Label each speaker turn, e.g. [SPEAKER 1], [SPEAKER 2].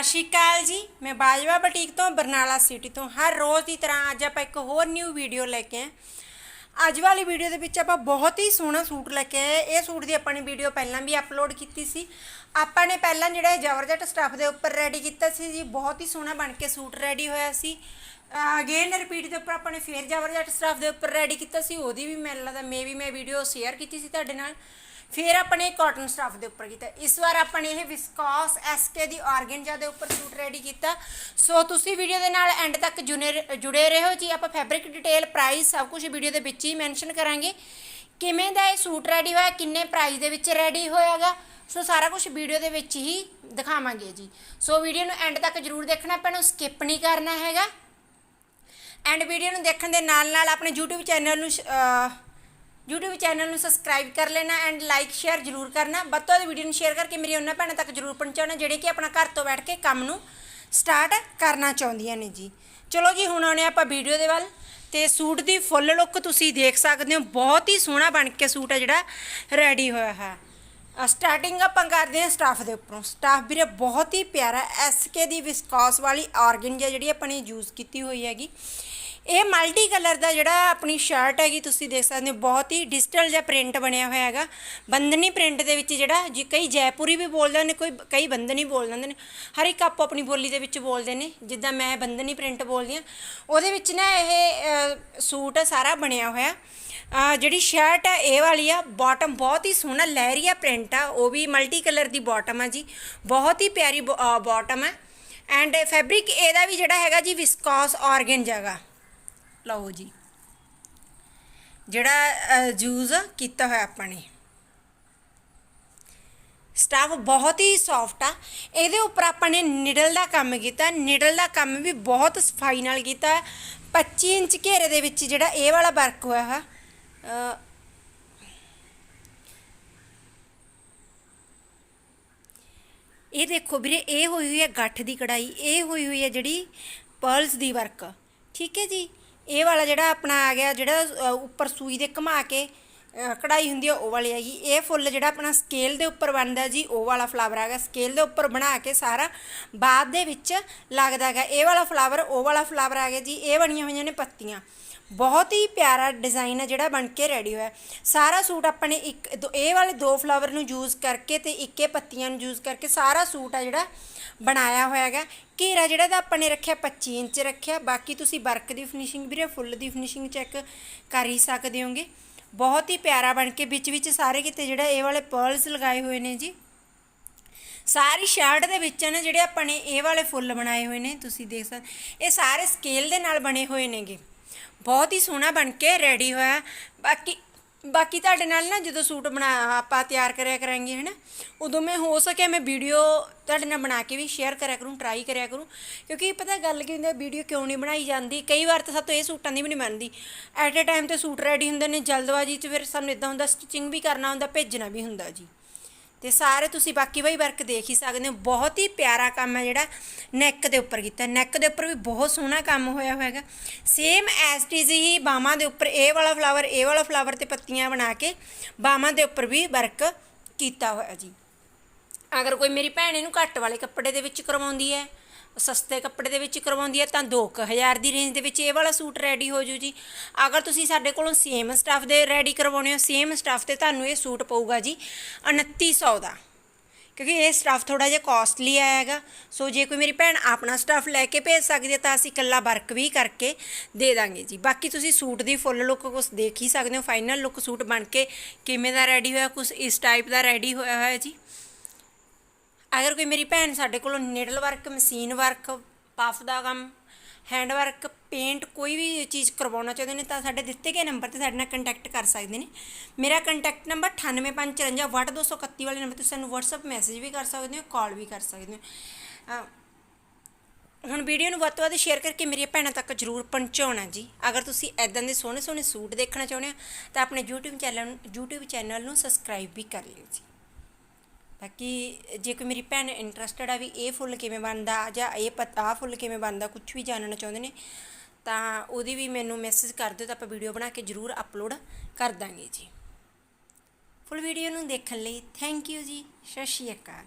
[SPEAKER 1] ਸਤਿ ਸ਼੍ਰੀ ਅਕਾਲ ਜੀ। ਮੈਂ ਬਾਜਵਾ ਬਟੀਕ ਤੋਂ ਬਰਨਾਲਾ ਸਿਟੀ ਤੋਂ। ਹਰ ਰੋਜ਼ ਦੀ ਤਰ੍ਹਾਂ ਅੱਜ ਆਪਾਂ ਇੱਕ ਹੋਰ ਨਿਊ ਵੀਡੀਓ ਲੈ ਕੇ ਆਏ ਅੱਜ ਵਾਲੀ ਵੀਡੀਓ ਦੇ ਵਿੱਚ ਆਪਾਂ ਬਹੁਤ ਹੀ ਸੋਹਣਾ ਸੂਟ ਲੈ ਕੇ ਆਏ ਇਹ ਸੂਟ ਦੀ ਆਪਾਂ ਨੇ ਵੀਡੀਓ ਪਹਿਲਾਂ ਵੀ ਅਪਲੋਡ ਕੀਤੀ ਸੀ। ਆਪਾਂ ਨੇ ਪਹਿਲਾਂ ਜਿਹੜਾ ਇਹ ਜਵਰਜਟ ਸਟੱਫ ਦੇ ਉੱਪਰ ਰੈਡੀ ਕੀਤਾ ਸੀ ਜੀ। ਬਹੁਤ ਹੀ ਸੋਹਣਾ ਬਣ ਕੇ ਸੂਟ ਰੈਡੀ ਹੋਇਆ ਸੀ। ਅਗੇਨ ਰਿਪੀਟ ਦੇ ਉੱਪਰ ਆਪਾਂ ਨੇ ਫੇਰ ਜਵਰਜਟ ਸਟੱਫ ਦੇ ਉੱਪਰ ਰੈਡੀ ਕੀਤਾ ਸੀ। ਉਹਦੀ ਵੀ ਮੈਨੂੰ ਲੱਗਦਾ ਮੇ ਵੀ ਮੈਂ ਵੀਡੀਓ ਸ਼ੇਅਰ ਕੀਤੀ ਸੀ ਤੁਹਾਡੇ ਨਾਲ। ਫਿਰ ਆਪਣੇ ਕਾਟਨ ਸਟੱਫ ਦੇ ਉੱਪਰ ਕੀਤਾ। ਇਸ ਵਾਰ ਆਪਾਂ ਨੇ ਇਹ ਵਿਸਕੋਸ ਐਸਕੇ ਦੀ ਆਰਗੈਂਜਾ ਦੇ ਉੱਪਰ ਸੂਟ ਰੈਡੀ ਕੀਤਾ। ਸੋ ਤੁਸੀਂ ਵੀਡੀਓ ਦੇ ਨਾਲ ਐਂਡ ਤੱਕ ਜੁਨੇ- ਜੁੜੇ ਰਹੋ। ਜੀ, ਆਪਾਂ ਫੈਬਰਿਕ ਡਿਟੇਲ ਪ੍ਰਾਈਸ ਸਭ ਕੁਝ ਵੀਡੀਓ ਦੇ ਵਿੱਚ ਹੀ ਮੈਂਸ਼ਨ ਕਰਾਂਗੇ। ਕਿਵੇਂ ਦਾ ਇਹ ਸੂਟ ਰੈਡੀ ਹੋਇਆ, ਕਿੰਨੇ ਪ੍ਰਾਈਸ ਦੇ ਵਿੱਚ ਰੈਡੀ ਹੋਇਆਗਾ। ਸੋ ਸਾਰਾ ਕੁਝ ਵੀਡੀਓ ਦੇ ਵਿੱਚ ਹੀ ਦਿਖਾਵਾਂਗੇ ਜੀ। ਸੋ ਵੀਡੀਓ ਨੂੰ ਐਂਡ ਤੱਕ ਜਰੂਰ ਦੇਖਣਾ, ਆਪਾਂ ਨੂੰ ਸਕਿਪ ਨਹੀਂ ਕਰਨਾ ਹੈਗਾ। ਐਂਡ ਵੀਡੀਓ ਨੂੰ ਦੇਖਣ ਦੇ ਨਾਲ ਨਾਲ ਆਪਣੇ YouTube ਚੈਨਲ ਨੂੰ ਸ਼- YouTube ਚੈਨਲ ਨੂੰ ਸਬਸਕ੍ਰਾਈਬ ਕਰ ਲੈਣਾ ਐਂਡ ਲਾਈਕ ਸ਼ੇਅਰ ਜਰੂਰ ਕਰਨਾ। ਵੱਧ ਤੋਂ ਵੱਧ ਵੀਡੀਓ ਨੂੰ ਸ਼ੇਅਰ ਕਰਕੇ ਮੇਰੀ ਉਹਨਾਂ ਭੈਣਾਂ ਤੱਕ ਜਰੂਰ ਪਹੁੰਚਾਉਣਾ, ਜਿਹੜੇ ਕਿ ਆਪਣਾ ਘਰ ਤੋਂ ਬੈਠ ਕੇ ਕੰਮ ਨੂੰ ਸਟਾਰਟ ਕਰਨਾ ਚਾਹੁੰਦੀਆਂ ਨੇ ਜੀ। ਚਲੋ ਜੀ, ਹੁਣ ਆਉਣੇ ਆਪਾਂ ਵੀਡੀਓ ਦੇ ਵੱਲ। ਤੇ ਸੂਟ ਦੀ ਫੁੱਲ ਲੁੱਕ ਤੁਸੀਂ ਦੇਖ ਸਕਦੇ ਹੋ। ਬਹੁਤ ਹੀ ਸੋਹਣਾ ਬਣ ਕੇ ਸੂਟ ਹੈ ਜਿਹੜਾ ਰੈਡੀ ਹੋਇਆ ਹੈ। ਸਟਾਰਟਿੰਗ ਆਪਾਂ ਕਰਦੇ ਹਾਂ ਸਟਾਫ ਦੇ ਉੱਪਰੋਂ। ਸਟਾਫ ਵੀਰੇ, ਬਹੁਤ ਹੀ ਪਿਆਰਾ ਐਸਕੇ ਦੀ ਵਿਸਕੌਸ ਵਾਲੀ ਆਰਗੈਂਜਾ ਜਿਹੜੀ ਆਪਾਂ ਨੇ ਯੂਜ਼ ਕੀਤੀ ਹੋਈ ਹੈਗੀ। ਇਹ ਮਲਟੀ ਕਲਰ ਦਾ ਜਿਹੜਾ ਆਪਣੀ ਸ਼ਰਟ ਹੈਗੀ, ਤੁਸੀਂ ਦੇਖ ਸਕਦੇ ਹੋ, ਬਹੁਤ ਹੀ ਡਿਜੀਟਲ ਜਿਹਾ ਪ੍ਰਿੰਟ ਬਣਿਆ ਹੋਇਆ ਹੈਗਾ। ਬੰਦਨੀ ਪ੍ਰਿੰਟ ਦੇ ਵਿੱਚ ਜਿਹੜਾ, ਜੀ ਕਈ ਜੈਪੁਰੀ ਵੀ ਬੋਲਦੇ ਨੇ, ਕੋਈ ਕਈ ਬੰਦਨੀ ਬੋਲ ਦਿੰਦੇ ਨੇ, ਹਰ ਇੱਕ ਆਪੋ ਆਪਣੀ ਬੋਲੀ ਦੇ ਵਿੱਚ ਬੋਲਦੇ ਨੇ, ਜਿੱਦਾਂ ਮੈਂ ਬੰਦਨੀ ਪ੍ਰਿੰਟ ਬੋਲਦੀ ਆ ਉਹਦੇ ਵਿੱਚ ਨਾ ਇਹ ਸੂਟ ਸਾਰਾ ਬਣਿਆ ਹੋਇਆ। ਜਿਹੜੀ ਸ਼ਰਟ ਹੈ ਇਹ ਵਾਲੀ ਆ ਬਾਟਮ ਬਹੁਤ ਹੀ ਸੋਹਣਾ, ਲਹਿਰੀਆ ਪ੍ਰਿੰਟ ਆ, ਉਹ ਵੀ ਮਲਟੀ ਕਲਰ ਦੀ ਬਾਟਮ ਆ ਜੀ। ਬਹੁਤ ਹੀ ਪਿਆਰੀ ਬਾਟਮ ਹੈ ਐਂਡ ਫੈਬਰਿਕ ਇਹਦਾ ਵੀ ਜਿਹੜਾ ਹੈਗਾ ਜੀ ਵਿਸਕੋਸ ਆਰਗੈਂਜਾ ਹੈਗਾ ਲਓ ਜੀ। ਜਿਹੜਾ ਯੂਜ਼ ਕੀਤਾ ਹੋਇਆ ਆਪਾਂ ਨੇ। ਸਟਾਫ ਬਹੁਤ ਹੀ ਸੌਫਟ ਆ। ਇਹਦੇ ਉੱਪਰ ਆਪਾਂ ਨੇ ਨਿਡਲ ਦਾ ਕੰਮ ਕੀਤਾ। ਨਿਡਲ ਦਾ ਕੰਮ ਵੀ ਬਹੁਤ ਸਫ਼ਾਈ ਨਾਲ ਕੀਤਾ। 25 ਇੰਚ ਘੇਰੇ ਦੇ ਵਿੱਚ ਜਿਹੜਾ ਇਹ ਵਾਲਾ ਵਰਕ ਹੋਇਆ ਹੈ ਇਹ ਦੇਖੋ ਵੀਰੇ, ਇਹ ਹੋਈ ਹੋਈ ਹੈ ਗੱਠ ਦੀ ਕਢਾਈ ਇਹ ਹੋਈ ਹੋਈ ਹੈ ਜਿਹੜੀ ਪਰਲਸ ਦੀ ਵਰਕ ਠੀਕ ਹੈ ਜੀ? ਇਹ ਵਾਲਾ ਜਿਹੜਾ ਆਪਣਾ ਆ ਗਿਆ, ਜਿਹੜਾ ਉੱਪਰ ਸੂਈ ਦੇ ਘੁਮਾ ਕੇ ਕਢਾਈ ਹੁੰਦੀ ਹੈ ਉਹ ਵਾਲੀ ਹੈਗੀ। ਇਹ ਫੁੱਲ ਜਿਹੜਾ ਆਪਣਾ ਸਕੇਲ ਦੇ ਉੱਪਰ ਬਣਦਾ ਜੀ, ਉਹ ਵਾਲਾ ਫਲਾਵਰ ਹੈਗਾ। ਸਕੇਲ ਦੇ ਉੱਪਰ ਬਣਾ ਕੇ ਸਾਰਾ ਬਾਅਦ ਦੇ ਵਿੱਚ ਲੱਗਦਾ ਹੈਗਾ। ਇਹ ਵਾਲਾ ਫਲਾਵਰ ਉਹ ਵਾਲਾ ਫਲਾਵਰ ਆ ਗਿਆ ਜੀ, ਇਹ ਬਣੀਆਂ ਹੋਈਆਂ ਨੇ ਪੱਤੀਆਂ। ਬਹੁਤ ਹੀ ਪਿਆਰਾ ਡਿਜ਼ਾਈਨ ਹੈ ਜਿਹੜਾ ਬਣ ਕੇ ਰੈਡੀ ਹੋਇਆ। ਸਾਰਾ ਸੂਟ ਆਪਾਂ ਨੇ ਇੱਕ, ਦੋ- ਇਹ ਵਾਲੇ ਦੋ ਫਲਾਵਰ ਨੂੰ ਯੂਜ਼ ਕਰਕੇ ਤੇ ਇੱਕੇ ਪੱਤੀਆਂ ਨੂੰ ਯੂਜ਼ ਕਰਕੇ ਸਾਰਾ ਸੂਟ ਆ ਜਿਹੜਾ ਬਣਾਇਆ ਹੋਇਆ ਹੈਗਾ। ਘੇਰਾ ਜਿਹੜਾ ਤਾਂ ਆਪਾਂ ਨੇ ਰੱਖਿਆ 25 ਇੰਚ ਰੱਖਿਆ। ਬਾਕੀ ਤੁਸੀਂ ਵਰਕ ਦੀ ਫਿਨਿਸ਼ਿੰਗ ਵੀਰੇ, ਫੁੱਲ ਦੀ ਫਿਨਿਸ਼ਿੰਗ ਚੈੱਕ ਕਰ ਹੀ ਸਕਦੇ ਹੋਗੇ। ਬਹੁਤ ਹੀ ਪਿਆਰਾ ਬਣ ਕੇ ਵਿੱਚ ਵਿੱਚ ਸਾਰੇ ਕਿਤੇ ਜਿਹੜਾ ਇਹ ਵਾਲੇ ਪਰਲਸ ਲਗਾਏ ਹੋਏ ਨੇ ਜੀ। ਸਾਰੀ ਸ਼ਰਟ ਦੇ ਵਿੱਚ ਨਾ ਜਿਹੜੇ ਆਪਾਂ ਨੇ ਇਹ ਵਾਲੇ ਫੁੱਲ ਬਣਾਏ ਹੋਏ ਨੇ, ਤੁਸੀਂ ਦੇਖ ਸਕਦੇ ਇਹ ਸਾਰੇ ਸਕੇਲ ਦੇ ਨਾਲ ਬਣੇ ਹੋਏ ਨੇਗੇ। ਬਹੁਤ ਹੀ ਸੋਹਣਾ ਬਣ ਕੇ ਰੈਡੀ ਹੋਇਆ। ਬਾਕੀ ਬਾਕੀ ਤੁਹਾਡੇ ਨਾਲ ਨਾ ਜਦੋਂ ਸੂਟ ਬਣਾ, ਆਪਾਂ ਤਿਆਰ ਕਰਿਆ ਕਰਾਂਗੇ ਹੈ ਨਾ ਉਦੋਂ ਮੈਂ ਹੋ ਸਕੇ ਮੈਂ ਵੀਡੀਓ ਤੁਹਾਡੇ ਨਾਲ ਬਣਾ ਕੇ ਵੀ ਸ਼ੇਅਰ ਕਰਿਆ ਕਰੂੰ ਟਰਾਈ ਕਰਿਆ ਕਰੂੰ। ਕਿਉਂਕਿ ਪਤਾ ਗੱਲ ਕੀ ਹੁੰਦੀ ਵੀਡੀਓ ਕਿਉਂ ਨਹੀਂ ਬਣਾਈ ਜਾਂਦੀ? ਕਈ ਵਾਰ ਤਾਂ ਸਾਤੋਂ ਇਹ ਸੂਟਾਂ ਦੀ ਵੀ ਨਹੀਂ ਬਣਦੀ। ਐਟ ਅ ਟਾਈਮ ਤੇ ਸੂਟ ਰੈਡੀ ਹੁੰਦੇ ਨੇ, ਜਲਦਬਾਜ਼ੀ 'ਚ ਫਿਰ ਸਾਨੂੰ ਇਦਾਂ ਹੁੰਦਾ ਸਟਿਚਿੰਗ ਵੀ ਕਰਨਾ ਹੁੰਦਾ, ਭੇਜਣਾ ਵੀ ਹੁੰਦਾ ਜੀ। ਤੇ ਸਾਰੇ ਤੁਸੀਂ ਬਾਕੀ ਵਾਈ ਵਰਕ ਦੇਖ ਹੀ ਸਕਦੇ ਹੋ। ਬਹੁਤ ਹੀ ਪਿਆਰਾ ਕੰਮ ਹੈ ਜਿਹੜਾ ਨੈਕ ਦੇ ਉੱਪਰ ਕੀਤਾ। ਨੈਕ ਦੇ ਉੱਪਰ ਵੀ ਬਹੁਤ ਸੋਹਣਾ ਕੰਮ ਹੋਇਆ ਹੋਇਆਗਾ ਸੇਮ ਐਸ ਟੀ ਹੀ ਬਾਹਾਂ ਦੇ ਉੱਪਰ ਇਹ ਵਾਲਾ ਫਲਾਵਰ ਇਹ ਵਾਲਾ ਫਲਾਵਰ ਤੇ ਪੱਤੀਆਂ ਬਣਾ ਕੇ ਬਾਹਾਂ ਦੇ ਉੱਪਰ ਵੀ ਵਰਕ ਕੀਤਾ ਹੋਇਆ ਜੀ। ਅਗਰ ਕੋਈ ਮੇਰੀ ਭੈਣ ਇਹਨੂੰ ਘੱਟ ਵਾਲੇ ਕੱਪੜੇ ਦੇ ਵਿੱਚ ਕਰਵਾਉਂਦੀ ਹੈ ਸਸਤੇ ਕੱਪੜੇ ਦੇ ਵਿੱਚ ਕਰਵਾਉਂਦੀ ਹੈ, ਤਾਂ 2000 ਦੀ ਰੇਂਜ ਦੇ ਵਿੱਚ ਇਹ ਵਾਲਾ ਸੂਟ ਰੈਡੀ ਹੋ ਜੂ ਜੀ। ਅਗਰ ਤੁਸੀਂ ਸਾਡੇ ਕੋਲੋਂ ਸੇਮ ਸਟਾਫ ਦੇ ਰੈਡੀ ਕਰਵਾਉਣੇ ਹੋ ਸੇਮ ਸਟਾਫ ਤੇ ਤੁਹਾਨੂੰ ਇਹ ਸੂਟ ਪਊਗਾ ਜੀ 2900 ਦਾ। ਕਿਉਂਕਿ ਇਹ ਸਟਾਫ ਥੋੜਾ ਜਿਹਾ ਕਾਸਟਲੀ ਆਏਗਾ ਸੋ ਜੇ ਕੋਈ ਮੇਰੀ ਭੈਣ ਆਪਣਾ ਸਟਾਫ ਲੈ ਕੇ ਭੇਜ ਸਕਦੀ ਹੈ, ਤਾਂ ਅਸੀਂ ਇਕੱਲਾ ਵਰਕ ਵੀ ਕਰਕੇ ਦੇ ਦਾਂਗੇ ਜੀ। ਬਾਕੀ ਤੁਸੀਂ ਸੂਟ ਦੀ ਫੁੱਲ ਲੁੱਕ ਕੁਝ ਦੇਖ ਹੀ ਸਕਦੇ ਹੋ ਫਾਈਨਲ ਲੁੱਕ ਸੂਟ ਬਣ ਕੇ ਕਿਵੇਂ ਦਾ ਰੈਡੀ ਹੋਇਆ ਕੁਝ ਇਸ ਟਾਈਪ ਦਾ ਰੈਡੀ ਹੋਇਆ ਹੋਇਆ ਜੀ। ਅਗਰ ਕੋਈ ਮੇਰੀ ਭੈਣ ਸਾਡੇ ਕੋਲੋਂ needle work, machine work, puff ਦਾ ਕੰਮ, ਹੈਂਡ ਵਰਕ, ਪੇਂਟ ਕੋਈ ਵੀ ਚੀਜ਼ ਕਰਵਾਉਣਾ ਚਾਹੁੰਦੇ ਨੇ ਤਾਂ ਸਾਡੇ ਦਿੱਤੇ ਗਏ ਨੰਬਰ ਤੇ ਸਾਡੇ ਨਾਲ ਕੰਟੈਕਟ ਕਰ ਸਕਦੇ ਨੇ। ਮੇਰਾ ਕੰਟੈਕਟ ਨੰਬਰ 9854 ਵਾਲੇ ਨੰਬਰ ਤੇ ਸਾਨੂੰ WhatsApp ਮੈਸੇਜ ਵੀ ਕਰ ਸਕਦੇ ਹੋ ਕਾਲ ਵੀ ਕਰ ਸਕਦੇ ਹੋ। ਹੁਣ ਵੀਡੀਓ ਨੂੰ ਵੱਧ ਤੋਂ ਵੱਧ ਸ਼ੇਅਰ ਕਰਕੇ ਮੇਰੀਆਂ ਭੈਣਾਂ ਤੱਕ ਜਰੂਰ ਪਹੁੰਚਾਉਣਾ ਜੀ। ਅਗਰ ਤੁਸੀਂ ਐਦਾਂ ਦੇ ਸੋਹਣੇ ਸੋਹਣੇ ਸੂਟ ਦੇਖਣਾ ਚਾਹੁੰਦੇ ਹੋ, ਤਾਂ ਆਪਣੇ YouTube ਚੈਨਲ ਨੂੰ YouTube ਚੈਨਲ ਨੂੰ ਸਬਸਕ੍ਰਾਈਬ ਵੀ ਕਰ ਲਿਓ ਜੀ। ਬਾਕੀ ਜੇ ਕੋਈ ਮੇਰੀ ਭੈਣ ਇੰਟਰਸਟਡ ਆ ਵੀ ਇਹ ਫੁੱਲ ਕਿਵੇਂ ਬਣਦਾ ਜਾਂ ਇਹ ਪਤਾ ਫੁੱਲ ਕਿਵੇਂ ਬਣਦਾ ਕੁਝ ਵੀ ਜਾਣਨਾ ਚਾਹੁੰਦੇ ਨੇ, ਤਾਂ ਉਹਦੀ ਵੀ ਮੈਨੂੰ ਮੈਸੇਜ ਕਰ ਦਿਓ ਤਾਂ ਆਪਾਂ ਵੀਡੀਓ ਬਣਾ ਕੇ ਜ਼ਰੂਰ ਅਪਲੋਡ ਕਰ ਦਾਂਗੇ ਜੀ। ਫੁੱਲ ਵੀਡੀਓ ਨੂੰ ਦੇਖਣ ਲਈ ਥੈਂਕ ਯੂ ਜੀ, ਸਤਿ ਸ਼੍ਰੀ ਅਕਾਲ।